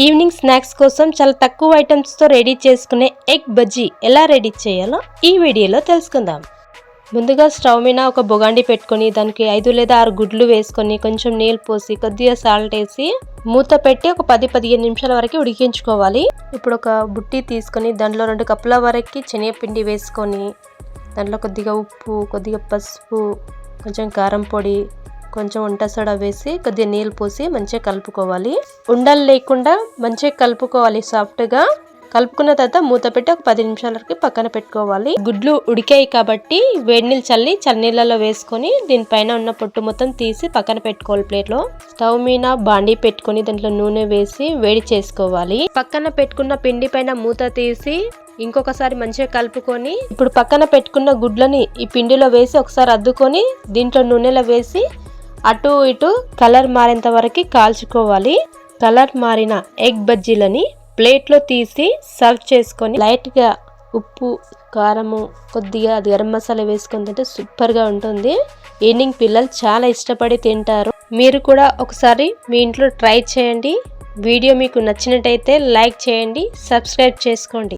Evening snacks కోసం చాలా తక్కువ ఐటమ్స్తో రెడీ చేసుకునే ఎగ్ బజ్జీ ఎలా రెడీ చేయాలో ఈ వీడియోలో తెలుసుకుందాం. ముందుగా స్టవ్ మీద ఒక బొగాండి పెట్టుకొని దానికి ఐదు లేదా ఆరు గుడ్లు వేసుకొని కొంచెం నీళ్ళు పోసి కొద్దిగా సాల్ట్ వేసి మూత పెట్టి ఒక పది పదిహేను నిమిషాల వరకు ఉడికించుకోవాలి. ఇప్పుడు ఒక బుట్టి తీసుకొని దాంట్లో రెండు కప్పుల వరకు శనగపిండి వేసుకొని దాంట్లో కొద్దిగా ఉప్పు కొద్దిగా పసుపు కొంచెం కారం పొడి కొంచెం వంట సోడా వేసి కొద్దిగా నీళ్ళు పోసి మంచిగా కలుపుకోవాలి. ఉండలు లేకుండా మంచిగా కలుపుకోవాలి సాఫ్ట్గా. కలుపుకున్న తర్వాత మూత పెట్టి ఒక పది నిమిషాల వరకు పక్కన పెట్టుకోవాలి. గుడ్లు ఉడికాయి కాబట్టి వేడి నీళ్ళు చల్లి చన్నీళ్ళలో వేసుకొని దీనిపైన ఉన్న పొట్టు మొత్తం తీసి పక్కన పెట్టుకోవాలి ప్లేట్లో స్టవ్ మీద బాండీ పెట్టుకొని దాంట్లో నూనె వేసి వేడి చేసుకోవాలి. పక్కన పెట్టుకున్న పిండి పైన మూత తీసి ఇంకొకసారి మంచిగా కలుపుకొని ఇప్పుడు పక్కన పెట్టుకున్న గుడ్లని ఈ పిండిలో వేసి ఒకసారి అద్దుకొని దీంట్లో నూనెలో వేసి అటు ఇటు కలర్ మారేంత వరకు కాల్చుకోవాలి. కలర్ మారిన ఎగ్ బజ్జీలని ప్లేట్లో తీసి సర్వ్ చేసుకొని లైట్గా ఉప్పు కారము కొద్దిగా అది గరం మసాలా వేసుకొని తింటే సూపర్గా ఉంటుంది. ఈవినింగ్ పిల్లలు చాలా ఇష్టపడి తింటారు. మీరు కూడా ఒకసారి మీ ఇంట్లో ట్రై చేయండి. వీడియో మీకు నచ్చినట్టయితే లైక్ చేయండి సబ్స్క్రైబ్ చేసుకోండి.